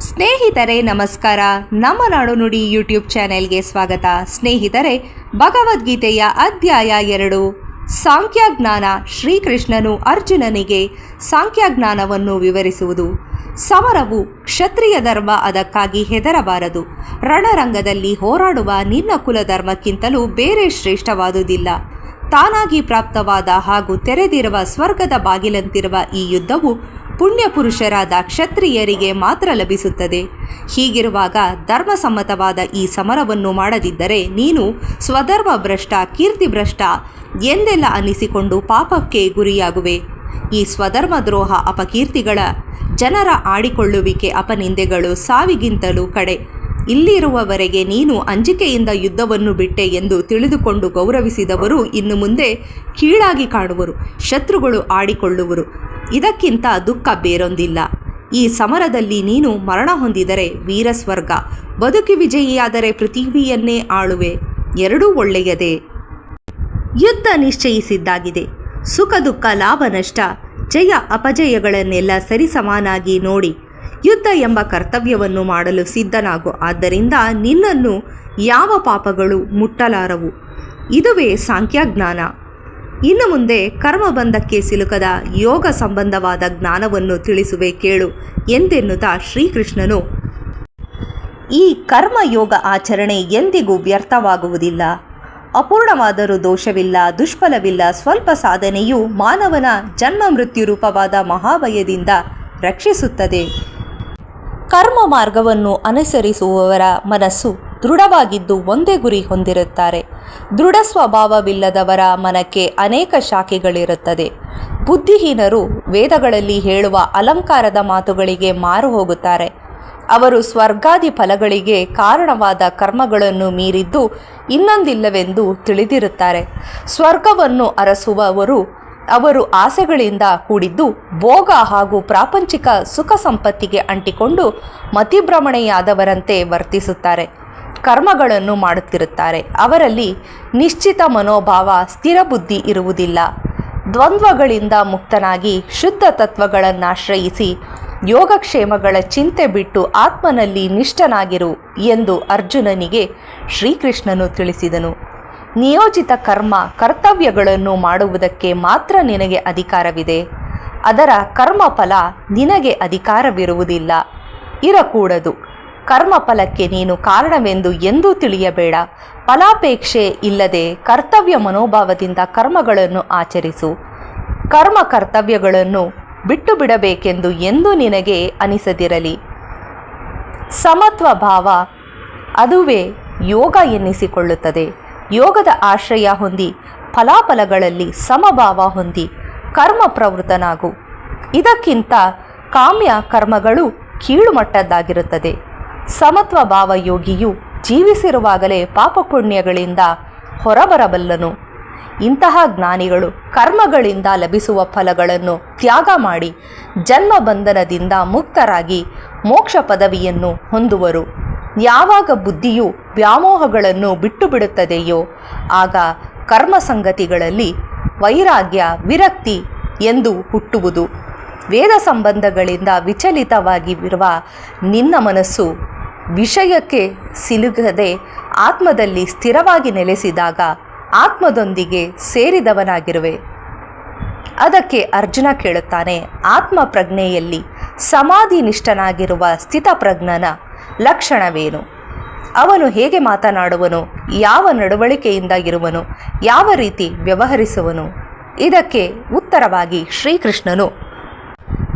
ಸ್ನೇಹಿತರೆ, ನಮಸ್ಕಾರ. ನಮ್ಮ ನಾಡು ನುಡಿ ಯೂಟ್ಯೂಬ್ ಚಾನೆಲ್ಗೆ ಸ್ವಾಗತ. ಸ್ನೇಹಿತರೆ, ಭಗವದ್ಗೀತೆಯ ಅಧ್ಯಾಯ ಎರಡು. ಸಾಂಖ್ಯಜ್ಞಾನ ಶ್ರೀಕೃಷ್ಣನು ಅರ್ಜುನನಿಗೆ ಸಾಂಖ್ಯಜ್ಞಾನವನ್ನು ವಿವರಿಸುವುದು. ಸಮರವು ಕ್ಷತ್ರಿಯ ಧರ್ಮ ಅದಕ್ಕಾಗಿ ಹೆದರಬಾರದು. ರಣರಂಗದಲ್ಲಿ ಹೋರಾಡುವ ನಿನ್ನ ಕುಲಧರ್ಮಕ್ಕಿಂತಲೂ ಬೇರೆ ಶ್ರೇಷ್ಠವಾದುದಿಲ್ಲ. ತಾನಾಗಿ ಪ್ರಾಪ್ತವಾದ ಹಾಗೂ ತೆರೆದಿರುವ ಸ್ವರ್ಗದ ಬಾಗಿಲಂತಿರುವ ಈ ಯುದ್ಧವು ಪುಣ್ಯಪುರುಷರಾದ ಕ್ಷತ್ರಿಯರಿಗೆ ಮಾತ್ರ ಲಭಿಸುತ್ತದೆ. ಹೀಗಿರುವಾಗ ಧರ್ಮಸಮ್ಮತವಾದ ಈ ಸಮರವನ್ನು ಮಾಡದಿದ್ದರೆ ನೀನು ಸ್ವಧರ್ಮ ಭ್ರಷ್ಟ, ಕೀರ್ತಿ ಭ್ರಷ್ಟ ಎಂದೆಲ್ಲ ಅನ್ನಿಸಿಕೊಂಡು ಪಾಪಕ್ಕೆ ಗುರಿಯಾಗುವೆ. ಈ ಸ್ವಧರ್ಮ ದ್ರೋಹ ಅಪಕೀರ್ತಿಗಳ ಜನರ ಆಡಿಕೊಳ್ಳುವಿಕೆ ಅಪನಿಂದೆಗಳು ಸಾವಿಗಿಂತಲೂ ಕಡೆ. ಇಲ್ಲಿರುವವರೆಗೆ ನೀನು ಅಂಜಿಕೆಯಿಂದ ಯುದ್ಧವನ್ನು ಬಿಟ್ಟೆ ಎಂದು ತಿಳಿದುಕೊಂಡು ಗೌರವಿಸಿದವರು ಇನ್ನು ಮುಂದೆ ಕೀಳಾಗಿ ಕಾಣುವರು ಶತ್ರುಗಳು ಆಡಿಕೊಳ್ಳುವರು. ಇದಕ್ಕಿಂತ ದುಃಖ ಬೇರೊಂದಿಲ್ಲ. ಈ ಸಮರದಲ್ಲಿ ನೀನು ಮರಣ ಹೊಂದಿದರೆ ವೀರಸ್ವರ್ಗ, ಬದುಕಿ ವಿಜಯಿಯಾದರೆ ಪೃಥಿವಿಯನ್ನೇ ಆಳುವೆ. ಎರಡೂ ಒಳ್ಳೆಯದೇ. ಯುದ್ಧ ನಿಶ್ಚಯಿಸಿದ್ದಾಗಿದೆ. ಸುಖ, ದುಃಖ, ಲಾಭ, ನಷ್ಟ, ಜಯ, ಅಪಜಯಗಳನ್ನೆಲ್ಲ ಸರಿಸಮಾನಾಗಿ ನೋಡಿ ಯುದ್ಧ ಎಂಬ ಕರ್ತವ್ಯವನ್ನು ಮಾಡಲು ಸಿದ್ಧನಾಗು. ಆದ್ದರಿಂದ ನಿನ್ನನ್ನು ಯಾವ ಪಾಪಗಳು ಮುಟ್ಟಲಾರವು? ಇದುವೇ ಸಾಂಖ್ಯಜ್ಞಾನ. ಇನ್ನು ಮುಂದೆ ಕರ್ಮಬಂಧಕ್ಕೆ ಸಿಲುಕದ ಯೋಗ ಸಂಬಂಧವಾದ ಜ್ಞಾನವನ್ನು ತಿಳಿಸುವೆ ಕೇಳು ಎಂದೆನ್ನುತ್ತಾ ಶ್ರೀಕೃಷ್ಣನು. ಈ ಕರ್ಮಯೋಗ ಆಚರಣೆ ಎಂದಿಗೂ ವ್ಯರ್ಥವಾಗುವುದಿಲ್ಲ. ಅಪೂರ್ಣವಾದರೂ ದೋಷವಿಲ್ಲ, ದುಷ್ಫಲವಿಲ್ಲ, ಸ್ವಲ್ಪ ಸಾಧನೆಯು ಮಾನವನ ಜನ್ಮ ಮೃತ್ಯು ರೂಪವಾದ ಮಹಾಭಯದಿಂದ ರಕ್ಷಿಸುತ್ತದೆ. ಕರ್ಮ ಮಾರ್ಗವನ್ನು ಅನುಸರಿಸುವವರ ಮನಸ್ಸು ದೃಢವಾಗಿದ್ದು ಒಂದೇ ಗುರಿ ಹೊಂದಿರುತ್ತಾರೆ. ದೃಢ ಸ್ವಭಾವವಿಲ್ಲದವರ ಮನಕ್ಕೆ ಅನೇಕ ಶಾಖೆಗಳಿರುತ್ತದೆ. ಬುದ್ಧಿಹೀನರು ವೇದಗಳಲ್ಲಿ ಹೇಳುವ ಅಲಂಕಾರದ ಮಾತುಗಳಿಗೆ ಮಾರು ಹೋಗುತ್ತಾರೆ. ಅವರು ಸ್ವರ್ಗಾದಿ ಫಲಗಳಿಗೆ ಕಾರಣವಾದ ಕರ್ಮಗಳನ್ನು ಮೀರಿದ್ದು ಇನ್ನೊಂದಿಲ್ಲವೆಂದು ತಿಳಿದಿರುತ್ತಾರೆ. ಸ್ವರ್ಗವನ್ನು ಅರಸುವವರು ಅವರು ಆಸೆಗಳಿಂದ ಕೂಡಿದ್ದು ಭೋಗ ಹಾಗೂ ಪ್ರಾಪಂಚಿಕ ಸುಖ ಸಂಪತ್ತಿಗೆ ಅಂಟಿಕೊಂಡು ಮತಿಭ್ರಮಣೆಯಾದವರಂತೆ ವರ್ತಿಸುತ್ತಾರೆ. ಕರ್ಮಗಳನ್ನು ಮಾಡುತ್ತಿರುತ್ತಾರೆ. ಅವರಲ್ಲಿ ನಿಶ್ಚಿತ ಮನೋಭಾವ, ಸ್ಥಿರ ಬುದ್ಧಿ ಇರುವುದಿಲ್ಲ. ದ್ವಂದ್ವಗಳಿಂದ ಮುಕ್ತನಾಗಿ ಶುದ್ಧ ತತ್ವಗಳನ್ನಾಶ್ರಯಿಸಿ ಯೋಗಕ್ಷೇಮಗಳ ಚಿಂತೆ ಬಿಟ್ಟು ಆತ್ಮನಲ್ಲಿ ನಿಷ್ಠನಾಗಿರು ಎಂದು ಅರ್ಜುನನಿಗೆ ಶ್ರೀಕೃಷ್ಣನು ತಿಳಿಸಿದನು. ನಿಯೋಜಿತ ಕರ್ಮ, ಕರ್ತವ್ಯಗಳನ್ನು ಮಾಡುವುದಕ್ಕೆ ಮಾತ್ರ ನಿನಗೆ ಅಧಿಕಾರವಿದೆ. ಅದರ ಕರ್ಮಫಲ ನಿನಗೆ ಅಧಿಕಾರವಿರುವುದಿಲ್ಲ. ಇರಕೂಡದು. ಕರ್ಮಫಲಕ್ಕೆ ನೀನು ಕಾರಣವೆಂದು ಎಂದೂ ತಿಳಿಯಬೇಡ. ಫಲಾಪೇಕ್ಷೆ ಇಲ್ಲದೆ ಕರ್ತವ್ಯ ಮನೋಭಾವದಿಂದ ಕರ್ಮಗಳನ್ನು ಆಚರಿಸು. ಕರ್ಮ ಕರ್ತವ್ಯಗಳನ್ನು ಬಿಟ್ಟು ಬಿಡಬೇಕೆಂದು ಎಂದೂ ನಿನಗೆ ಅನಿಸದಿರಲಿ. ಸಮತ್ವ ಭಾವ ಅದುವೇ ಯೋಗ ಎನ್ನಿಸಿಕೊಳ್ಳುತ್ತದೆ. ಯೋಗದ ಆಶ್ರಯ ಹೊಂದಿ, ಫಲಾಫಲಗಳಲ್ಲಿ ಸಮಭಾವ ಹೊಂದಿ, ಕರ್ಮ ಪ್ರವೃತ್ತನಾಗು. ಇದಕ್ಕಿಂತ ಕಾಮ್ಯ ಕರ್ಮಗಳು ಕೀಳು ಮಟ್ಟದ್ದಾಗಿರುತ್ತದೆ ಸಮತ್ವ ಭಾವ ಯೋಗಿಯು ಜೀವಿಸಿರುವಾಗಲೇ ಪಾಪಪುಣ್ಯಗಳಿಂದ ಹೊರಬರಬಲ್ಲನು. ಇಂತಹ ಜ್ಞಾನಿಗಳು ಕರ್ಮಗಳಿಂದ ಲಭಿಸುವ ಫಲಗಳನ್ನು ತ್ಯಾಗ ಮಾಡಿ ಜನ್ಮ ಬಂಧನದಿಂದ ಮುಕ್ತರಾಗಿ ಮೋಕ್ಷ ಪದವಿಯನ್ನು ಹೊಂದುವರು. ಯಾವಾಗ ಬುದ್ಧಿಯು ವ್ಯಾಮೋಹಗಳನ್ನು ಬಿಟ್ಟು ಬಿಡುತ್ತದೆಯೋ ಆಗ ಕರ್ಮ ಸಂಗತಿಗಳಲ್ಲಿ ವೈರಾಗ್ಯ, ವಿರಕ್ತಿ ಎಂದು ಹುಟ್ಟುವುದು. ವೇದ ಸಂಬಂಧಗಳಿಂದ ವಿಚಲಿತವಾಗಿರುವ ನಿನ್ನ ಮನಸ್ಸು ವಿಷಯಕ್ಕೆ ಸಿಲುಕದೆ ಆತ್ಮದಲ್ಲಿ ಸ್ಥಿರವಾಗಿ ನೆಲೆಸಿದಾಗ ಆತ್ಮದೊಂದಿಗೆ ಸೇರಿದವನಾಗಿರುವೆ. ಅದಕ್ಕೆ ಅರ್ಜುನ ಕೇಳುತ್ತಾನೆ, ಆತ್ಮ ಪ್ರಜ್ಞೆಯಲ್ಲಿ ಸಮಾಧಿ ನಿಷ್ಠನಾಗಿರುವ ಸ್ಥಿತಪ್ರಜ್ಞನ ಲಕ್ಷಣವೇನು? ಅವನು ಹೇಗೆ ಮಾತನಾಡುವನು, ಯಾವ ನಡವಳಿಕೆಯಿಂದ ಇರುವನು, ಯಾವ ರೀತಿ ವ್ಯವಹರಿಸುವನು? ಇದಕ್ಕೆ ಉತ್ತರವಾಗಿ ಶ್ರೀಕೃಷ್ಣನು.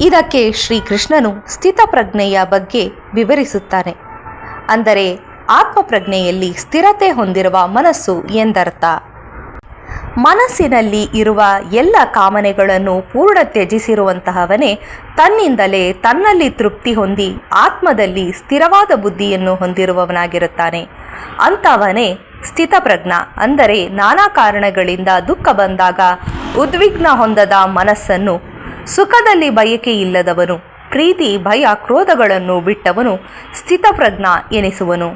ಇದಕ್ಕೆ ಶ್ರೀಕೃಷ್ಣನು ಸ್ಥಿತಪ್ರಜ್ಞೆಯ ಬಗ್ಗೆ ವಿವರಿಸುತ್ತಾನೆ. ಅಂದರೆ ಆತ್ಮಪ್ರಜ್ಞೆಯಲ್ಲಿ ಸ್ಥಿರತೆ ಹೊಂದಿರುವ ಮನಸ್ಸು ಎಂದರ್ಥ. ಮನಸ್ಸಿನಲ್ಲಿ ಇರುವ ಎಲ್ಲ ಕಾಮನೆಗಳನ್ನು ಪೂರ್ಣ ತ್ಯಜಿಸಿರುವಂತಹವನೇ ತನ್ನಿಂದಲೇ ತನ್ನಲ್ಲಿ ತೃಪ್ತಿ ಹೊಂದಿ ಆತ್ಮದಲ್ಲಿ ಸ್ಥಿರವಾದ ಬುದ್ಧಿಯನ್ನು ಹೊಂದಿರುವವನಾಗಿರುತ್ತಾನೆ. ಅಂಥವನೇ ಸ್ಥಿತಪ್ರಜ್ಞ, ಅಂದರೆ ನಾನಾ ಕಾರಣಗಳಿಂದ ದುಃಖ ಬಂದಾಗ ಉದ್ವಿಗ್ನ ಹೊಂದದ ಮನಸ್ಸನ್ನು ಸುಖದಲ್ಲಿ ಬಯಕೆ ಇಲ್ಲದವನು ಪ್ರೀತಿ, ಭಯ, ಕ್ರೋಧಗಳನ್ನು ಬಿಟ್ಟವನು ಸ್ಥಿತಪ್ರಜ್ಞ ಎನಿಸುವನು.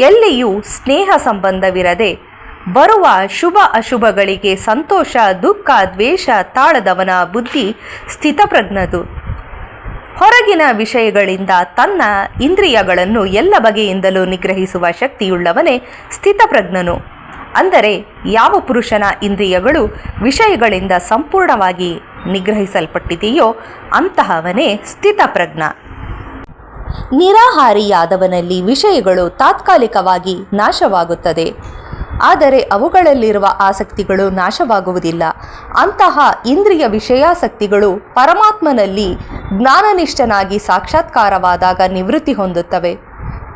ಎಲ್ಲಿಯೂ ಸ್ನೇಹ ಸಂಬಂಧವಿರದೆ ಬರುವ ಶುಭ ಅಶುಭಗಳಿಗೆ ಸಂತೋಷ, ದುಃಖ, ದ್ವೇಷ, ತಾಳದವನ ಬುದ್ಧಿ ಸ್ಥಿತಪ್ರಜ್ಞದು. ಹೊರಗಿನ ವಿಷಯಗಳಿಂದ ತನ್ನ ಇಂದ್ರಿಯಗಳನ್ನು ಎಲ್ಲ ಬಗೆಯಿಂದಲೂ ನಿಗ್ರಹಿಸುವ ಶಕ್ತಿಯುಳ್ಳವನೇ ಸ್ಥಿತಪ್ರಜ್ಞನು. ಅಂದರೆ ಯಾವ ಪುರುಷನ ಇಂದ್ರಿಯಗಳು ವಿಷಯಗಳಿಂದ ಸಂಪೂರ್ಣವಾಗಿ ನಿಗ್ರಹಿಸಲ್ಪಟ್ಟಿದೆಯೋ ಅಂತಹವನೇ ಸ್ಥಿತಪ್ರಜ್ಞ. ನಿರಾಹಾರಿಯಾದವನಲ್ಲಿ ವಿಷಯಗಳು ತಾತ್ಕಾಲಿಕವಾಗಿ ನಾಶವಾಗುತ್ತದೆ. ಆದರೆ ಅವುಗಳಲ್ಲಿರುವ ಆಸಕ್ತಿಗಳು ನಾಶವಾಗುವುದಿಲ್ಲ. ಅಂತಹ ಇಂದ್ರಿಯ ವಿಷಯಾಸಕ್ತಿಗಳು ಪರಮಾತ್ಮನಲ್ಲಿ ಜ್ಞಾನನಿಷ್ಠನಾಗಿ ಸಾಕ್ಷಾತ್ಕಾರವಾದಾಗ ನಿವೃತ್ತಿ ಹೊಂದುತ್ತವೆ.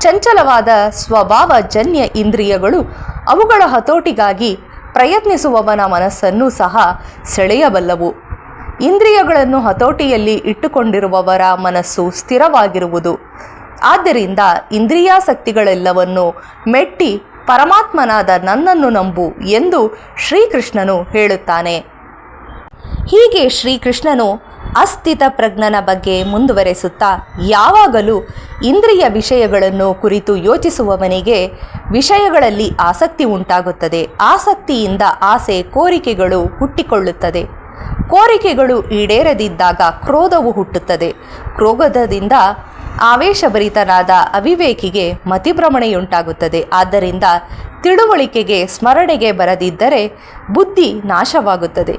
ಚಂಚಲವಾದ ಸ್ವಭಾವ ಜನ್ಯ ಇಂದ್ರಿಯಗಳು ಅವುಗಳ ಹತೋಟಿಗಾಗಿ ಪ್ರಯತ್ನಿಸುವವನ ಮನಸ್ಸನ್ನು ಸಹ ಸೆಳೆಯಬಲ್ಲವು. ಇಂದ್ರಿಯಗಳನ್ನು ಹತೋಟಿಯಲ್ಲಿ ಇಟ್ಟುಕೊಂಡಿರುವವರ ಮನಸ್ಸು ಸ್ಥಿರವಾಗಿರುವುದು. ಆದ್ದರಿಂದ ಇಂದ್ರಿಯಾಸಕ್ತಿಗಳೆಲ್ಲವನ್ನು ಮೆಟ್ಟಿ ಪರಮಾತ್ಮನಾದ ನನ್ನನ್ನು ನಂಬು ಎಂದು ಶ್ರೀಕೃಷ್ಣನು ಹೇಳುತ್ತಾನೆ. ಹೀಗೆ ಶ್ರೀಕೃಷ್ಣನು ಅಸ್ಥಿತ ಪ್ರಜ್ಞನ ಬಗ್ಗೆ ಮುಂದುವರೆಸುತ್ತಾ ಯಾವಾಗಲೂ ಇಂದ್ರಿಯ ವಿಷಯಗಳನ್ನು ಕುರಿತು ಯೋಚಿಸುವವನಿಗೆ ವಿಷಯಗಳಲ್ಲಿ ಆಸಕ್ತಿ ಉಂಟಾಗುತ್ತದೆ. ಆಸಕ್ತಿಯಿಂದ ಆಸೆ ಕೋರಿಕೆಗಳು ಹುಟ್ಟಿಕೊಳ್ಳುತ್ತದೆ. ಕೋರಿಕೆಗಳು ಈಡೇರದಿದ್ದಾಗ ಕ್ರೋಧವು ಹುಟ್ಟುತ್ತದೆ. ಕ್ರೋಧದಿಂದ ಆವೇಶಭರಿತನಾದ ಅವಿವೇಕಿಗೆ ಮತಿಭ್ರಮಣೆಯುಂಟಾಗುತ್ತದೆ. ಆದ್ದರಿಂದ ತಿಳುವಳಿಕೆಗೆ ಸ್ಮರಣೆಗೆ ಬರದಿದ್ದರೆ ಬುದ್ಧಿ ನಾಶವಾಗುತ್ತದೆ.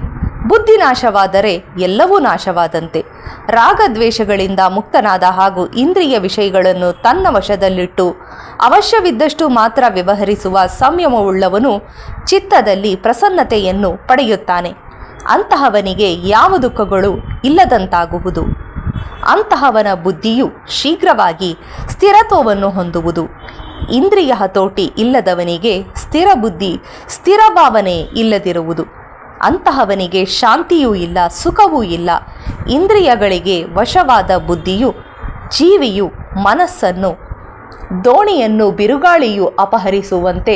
ಬುದ್ಧಿ ನಾಶವಾದರೆ ಎಲ್ಲವೂ ನಾಶವಾದಂತೆ. ರಾಗದ್ವೇಷಗಳಿಂದ ಮುಕ್ತನಾದ ಹಾಗೂ ಇಂದ್ರಿಯ ವಿಷಯಗಳನ್ನು ತನ್ನ ವಶದಲ್ಲಿಟ್ಟು ಅವಶ್ಯವಿದ್ದಷ್ಟು ಮಾತ್ರ ವ್ಯವಹರಿಸುವ ಸಂಯಮವುಳ್ಳವನು ಚಿತ್ತದಲ್ಲಿ ಪ್ರಸನ್ನತೆಯನ್ನು ಪಡೆಯುತ್ತಾನೆ. ಅಂತಹವನಿಗೆ ಯಾವ ದುಃಖಗಳು ಇಲ್ಲದಂತಾಗುವುದು. ಅಂತಹವನ ಬುದ್ಧಿಯು ಶೀಘ್ರವಾಗಿ ಸ್ಥಿರತ್ವವನ್ನು ಹೊಂದುವುದು. ಇಂದ್ರಿಯ ಹತೋಟಿ ಇಲ್ಲದವನಿಗೆ ಸ್ಥಿರ ಬುದ್ಧಿ, ಸ್ಥಿರ ಭಾವನೆ ಇಲ್ಲದಿರುವುದು. ಅಂತಹವನಿಗೆ ಶಾಂತಿಯೂ ಇಲ್ಲ, ಸುಖವೂ ಇಲ್ಲ. ಇಂದ್ರಿಯಗಳಿಗೆ ವಶವಾದ ಬುದ್ಧಿಯು, ಜೀವಿಯು, ಮನಸ್ಸನ್ನು, ದೋಣಿಯನ್ನು ಬಿರುಗಾಳಿಯು ಅಪಹರಿಸುವಂತೆ,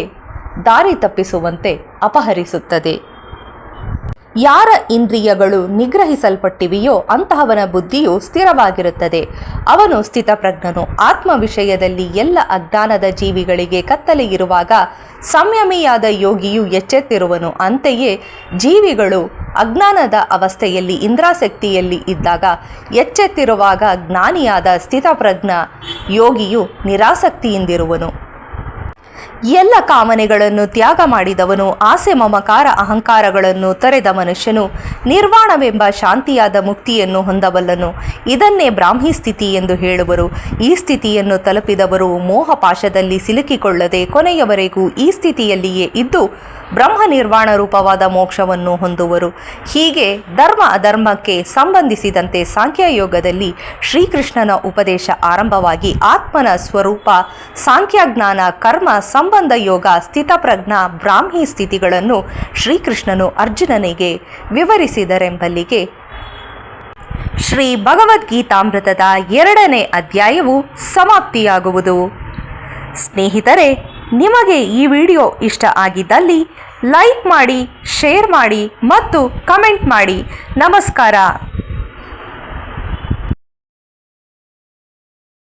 ದಾರಿ ತಪ್ಪಿಸುವಂತೆ ಅಪಹರಿಸುತ್ತದೆ. ಯಾರ ಇಂದ್ರಿಯಗಳು ನಿಗ್ರಹಿಸಲ್ಪಟ್ಟಿವೆಯೋ ಅಂತಹವನ ಬುದ್ಧಿಯು ಸ್ಥಿರವಾಗಿರುತ್ತದೆ. ಅವನು ಸ್ಥಿತಪ್ರಜ್ಞನು. ಆತ್ಮ ವಿಷಯದಲ್ಲಿ ಎಲ್ಲ ಅಜ್ಞಾನದ ಜೀವಿಗಳಿಗೆ ಕತ್ತಲೆ ಇರುವಾಗ ಸಂಯಮಿಯಾದ ಯೋಗಿಯು ಎಚ್ಚೆತ್ತಿರುವನು. ಅಂತೆಯೇ ಜೀವಿಗಳು ಅಜ್ಞಾನದ ಅವಸ್ಥೆಯಲ್ಲಿ ಇಂದ್ರಾಸಕ್ತಿಯಲ್ಲಿ ಇದ್ದಾಗ ಎಚ್ಚೆತ್ತಿರುವಾಗ ಜ್ಞಾನಿಯಾದ ಸ್ಥಿತಪ್ರಜ್ಞ ಯೋಗಿಯು ನಿರಾಸಕ್ತಿಯಿಂದಿರುವನು. ಎಲ್ಲ ಕಾಮನೆಗಳನ್ನು ತ್ಯಾಗ ಮಾಡಿದವನು ಆಸೆ ಮಮಕಾರ ಅಹಂಕಾರಗಳನ್ನು ತೊರೆದ ಮನುಷ್ಯನು ನಿರ್ವಾಣವೆಂಬ ಶಾಂತಿಯಾದ ಮುಕ್ತಿಯನ್ನು ಹೊಂದಬಲ್ಲನು. ಇದನ್ನೇ ಬ್ರಾಹ್ಮಿ ಸ್ಥಿತಿ ಎಂದು ಹೇಳುವರು. ಈ ಸ್ಥಿತಿಯನ್ನು ತಲುಪಿದವರು ಮೋಹ ಪಾಶದಲ್ಲಿ ಸಿಲುಕಿಕೊಳ್ಳದೆ ಕೊನೆಯವರೆಗೂ ಈ ಸ್ಥಿತಿಯಲ್ಲಿಯೇ ಇದ್ದು ಬ್ರಹ್ಮ ನಿರ್ವಾಣ ರೂಪವಾದ ಮೋಕ್ಷವನ್ನು ಹೊಂದುವರು. ಹೀಗೆ ಧರ್ಮ ಅಧರ್ಮಕ್ಕೆ ಸಂಬಂಧಿಸಿದಂತೆ ಸಾಂಖ್ಯಯೋಗದಲ್ಲಿ ಶ್ರೀಕೃಷ್ಣನ ಉಪದೇಶ ಆರಂಭವಾಗಿ ಆತ್ಮನ ಸ್ವರೂಪ, ಸಾಂಖ್ಯಜ್ಞಾನ, ಕರ್ಮ, ಸಂಬಂಧ ಯೋಗ, ಸ್ಥಿತಪ್ರಜ್ಞ, ಬ್ರಾಹ್ಮಿ ಸ್ಥಿತಿಗಳನ್ನು ಶ್ರೀಕೃಷ್ಣನು ಅರ್ಜುನನಿಗೆ ವಿವರಿಸಿದರೆಂಬಲ್ಲಿಗೆ ಶ್ರೀ ಭಗವದ್ಗೀತಾಮೃತದ ಎರಡನೇ ಅಧ್ಯಾಯವು ಸಮಾಪ್ತಿಯಾಗುವುದು. ಸ್ನೇಹಿತರೆ ನಿಮಗೆ ಈ ವಿಡಿಯೋ ಇಷ್ಟ ಆಗಿದ್ದಲ್ಲಿ ಲೈಕ್ ಮಾಡಿ ಶೇರ್ ಮಾಡಿ ಮತ್ತು ಕಮೆಂಟ್ ಮಾಡಿ. ನಮಸ್ಕಾರ.